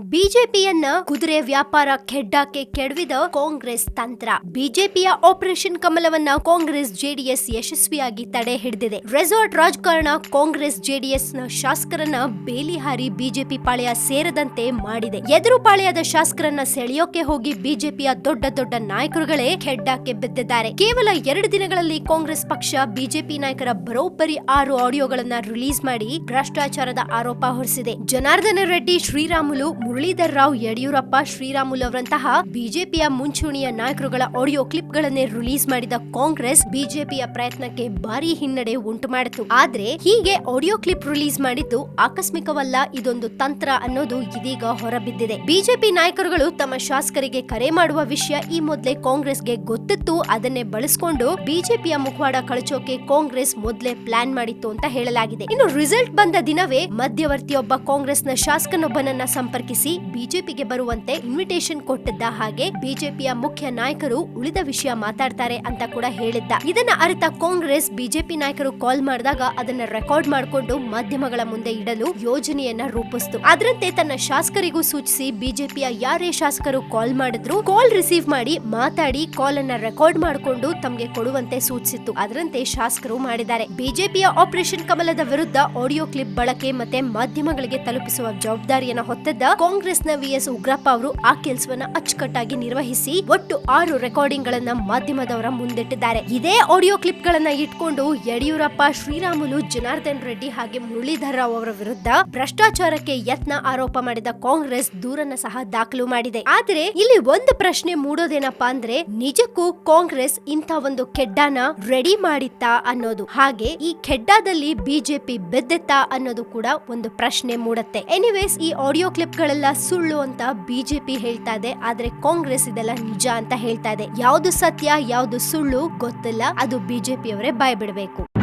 ಬಿಜೆಪಿಯನ್ನ ಕುದುರೆ ವ್ಯಾಪಾರ ಕೆಡ್ಡಾಕೆ ಕೆಡವಿದ ಕಾಂಗ್ರೆಸ್ ತಂತ್ರ. ಬಿಜೆಪಿಯ ಆಪರೇಷನ್ ಕಮಲವನ್ನ ಕಾಂಗ್ರೆಸ್ ಜೆಡಿಎಸ್ ಯಶಸ್ವಿಯಾಗಿ ತಡೆ ಹಿಡಿದಿದೆ. ರೆಸಾರ್ಟ್ ರಾಜಕಾರಣ ಕಾಂಗ್ರೆಸ್ ಜೆಡಿಎಸ್ನ ಶಾಸಕರನ್ನ ಬೇಲಿ ಹಾರಿ ಬಿಜೆಪಿ ಪಾಳೆಯ ಸೇರದಂತೆ ಮಾಡಿದೆ. ಎದುರು ಪಾಳೆಯದ ಶಾಸಕರನ್ನ ಸೆಳೆಯೋಕೆ ಹೋಗಿ ಬಿಜೆಪಿಯ ದೊಡ್ಡ ದೊಡ್ಡ ನಾಯಕರುಗಳೇ ಕೆಡ್ಡಾಕೆ ಬಿದ್ದಿದ್ದಾರೆ. ಕೇವಲ ಎರಡು ದಿನಗಳಲ್ಲಿ ಕಾಂಗ್ರೆಸ್ ಪಕ್ಷ ಬಿಜೆಪಿ ನಾಯಕರ ಬರೋಬ್ಬರಿ ಆರು ಆಡಿಯೋಗಳನ್ನ ರಿಲೀಸ್ ಮಾಡಿ ಭ್ರಷ್ಟಾಚಾರದ ಆರೋಪ ಹೊರಿಸಿದೆ. ಜನಾರ್ದನ ರೆಡ್ಡಿ ಶ್ರೀರಾಮುಲು ಮುರಳೀಧರ್ ರಾವ್ ಯಡಿಯೂರಪ್ಪ ಶ್ರೀರಾಮುಲು ಅವರಂತಹ ಬಿಜೆಪಿಯ ಮುಂಚೂಣಿಯ ನಾಯಕರುಗಳ ಆಡಿಯೋ ಕ್ಲಿಪ್ ಗಳನ್ನೇ ರಿಲೀಸ್ ಮಾಡಿದ ಕಾಂಗ್ರೆಸ್ ಬಿಜೆಪಿಯ ಪ್ರಯತ್ನಕ್ಕೆ ಭಾರಿ ಹಿನ್ನಡೆ ಉಂಟು ಮಾಡಿತು. ಆದ್ರೆ ಹೀಗೆ ಆಡಿಯೋ ಕ್ಲಿಪ್ ರಿಲೀಸ್ ಮಾಡಿದ್ದು ಆಕಸ್ಮಿಕವಲ್ಲ ಇದೊಂದು ತಂತ್ರ ಅನ್ನೋದು ಇದೀಗ ಹೊರಬಿದ್ದಿದೆ. ಬಿಜೆಪಿ ನಾಯಕರುಗಳು ತಮ್ಮ ಶಾಸಕರಿಗೆ ಕರೆ ಮಾಡುವ ವಿಷಯ ಈ ಮೊದಲೇ ಕಾಂಗ್ರೆಸ್ಗೆ ಗೊತ್ತಿತ್ತು. ಅದನ್ನೇ ಬಳಸಿಕೊಂಡು ಬಿಜೆಪಿಯ ಮುಖವಾಡ ಕಳಚೋಕೆ ಕಾಂಗ್ರೆಸ್ ಮೊದಲೇ ಪ್ಲಾನ್ ಮಾಡಿತ್ತು ಅಂತ ಹೇಳಲಾಗಿದೆ. ಇನ್ನು ರಿಸಲ್ಟ್ ಬಂದ ದಿನವೇ ಮಧ್ಯವರ್ತಿಯೊಬ್ಬ ಕಾಂಗ್ರೆಸ್ನ ಶಾಸಕನೊಬ್ಬನನ್ನ ಸಂಪರ್ಕಿಸಿ ಬಿಜೆಪಿಗೆ ಬರುವಂತೆ ಇನ್ವಿಟೇಷನ್ ಕೊಟ್ಟಿದ್ದ ಹಾಗೆ ಬಿಜೆಪಿಯ ಮುಖ್ಯ ನಾಯಕರು ಉಳಿದ ವಿಷಯ ಮಾತಾಡ್ತಾರೆ ಅಂತ ಕೂಡ ಹೇಳಿದ್ದ. ಇದನ್ನ ಅರಿತ ಕಾಂಗ್ರೆಸ್, ಬಿಜೆಪಿ ನಾಯಕರು ಕಾಲ್ ಮಾಡಿದಾಗ ಅದನ್ನ ರೆಕಾರ್ಡ್ ಮಾಡಿಕೊಂಡು ಮಾಧ್ಯಮಗಳ ಮುಂದೆ ಇಡಲು ಯೋಜನೆಯನ್ನ ರೂಪಿಸಿತು. ಅದರಂತೆ ತನ್ನ ಶಾಸಕರಿಗೂ ಸೂಚಿಸಿ, ಬಿಜೆಪಿಯ ಯಾರೇ ಶಾಸಕರು ಕಾಲ್ ಮಾಡಿದ್ರು ಕಾಲ್ ರಿಸೀವ್ ಮಾಡಿ ಮಾತಾಡಿ ಕಾಲ್ ಅನ್ನ ರೆಕಾರ್ಡ್ ಮಾಡಿಕೊಂಡು ತಮಗೆ ಕೊಡುವಂತೆ ಸೂಚಿಸಿತ್ತು. ಅದರಂತೆ ಶಾಸಕರು ಮಾಡಿದ್ದಾರೆ. ಬಿಜೆಪಿಯ ಆಪರೇಷನ್ ಕಮಲದ ವಿರುದ್ಧ ಆಡಿಯೋ ಕ್ಲಿಪ್ ಬಳಕೆ ಮತ್ತೆ ಮಾಧ್ಯಮಗಳಿಗೆ ತಲುಪಿಸುವ ಜವಾಬ್ದಾರಿಯನ್ನ ಹೊತ್ತಿದ್ದ ಕಾಂಗ್ರೆಸ್ನ ವಿಎಸ್ ಉಗ್ರಪ್ಪ ಅವರು ಆ ಕೆಲಸವನ್ನ ಅಚ್ಚುಕಟ್ಟಾಗಿ ನಿರ್ವಹಿಸಿ ಒಟ್ಟು ಆರು ರೆಕಾರ್ಡಿಂಗ್ ಗಳನ್ನ ಮಾಧ್ಯಮದವರ ಮುಂದಿಟ್ಟಿದ್ದಾರೆ. ಇದೇ ಆಡಿಯೋ ಕ್ಲಿಪ್ ಗಳನ್ನ ಇಟ್ಕೊಂಡು ಯಡಿಯೂರಪ್ಪ, ಶ್ರೀರಾಮುಲು, ಜನಾರ್ದನ್ ರೆಡ್ಡಿ ಹಾಗೆ ಮುರಳೀಧರ್ ರಾವ್ ಅವರ ವಿರುದ್ಧ ಭ್ರಷ್ಟಾಚಾರಕ್ಕೆ ಯತ್ನ ಆರೋಪ ಮಾಡಿದ ಕಾಂಗ್ರೆಸ್ ದೂರನ್ನ ಸಹ ದಾಖಲು ಮಾಡಿದೆ. ಆದ್ರೆ ಇಲ್ಲಿ ಒಂದು ಪ್ರಶ್ನೆ ಮೂಡೋದೇನಪ್ಪಾ ಅಂದ್ರೆ ನಿಜಕ್ಕೂ ಕಾಂಗ್ರೆಸ್ ಇಂಥ ಒಂದು ಕೆಡ್ಡಾನ ರೆಡಿ ಮಾಡಿತ್ತಾ ಅನ್ನೋದು. ಹಾಗೆ ಈ ಕೆಡ್ಡಾದಲ್ಲಿ ಬಿಜೆಪಿ ಬೆದ್ದೆತ್ತಾ ಅನ್ನೋದು ಕೂಡ ಒಂದು ಪ್ರಶ್ನೆ ಮೂಡತ್ತೆ. ಎನಿವೇಸ್ ಈ ಆಡಿಯೋ ಕ್ಲಿಪ್ ಗಳೆಲ್ಲ ಸುಳ್ಳು ಅಂತ ಬಿಜೆಪಿ ಹೇಳ್ತಾ ಇದೆ, ಆದ್ರೆ ಕಾಂಗ್ರೆಸ್ ಇದೆಲ್ಲ ನಿಜ ಅಂತ ಹೇಳ್ತಾ ಇದೆ. ಯಾವ್ದು ಸತ್ಯ, ಯಾವ್ದು ಸುಳ್ಳು ಗೊತ್ತಿಲ್ಲ, ಅದು ಬಿಜೆಪಿ ಅವರೇ ಬಾಯ್ ಬಿಡಬೇಕು.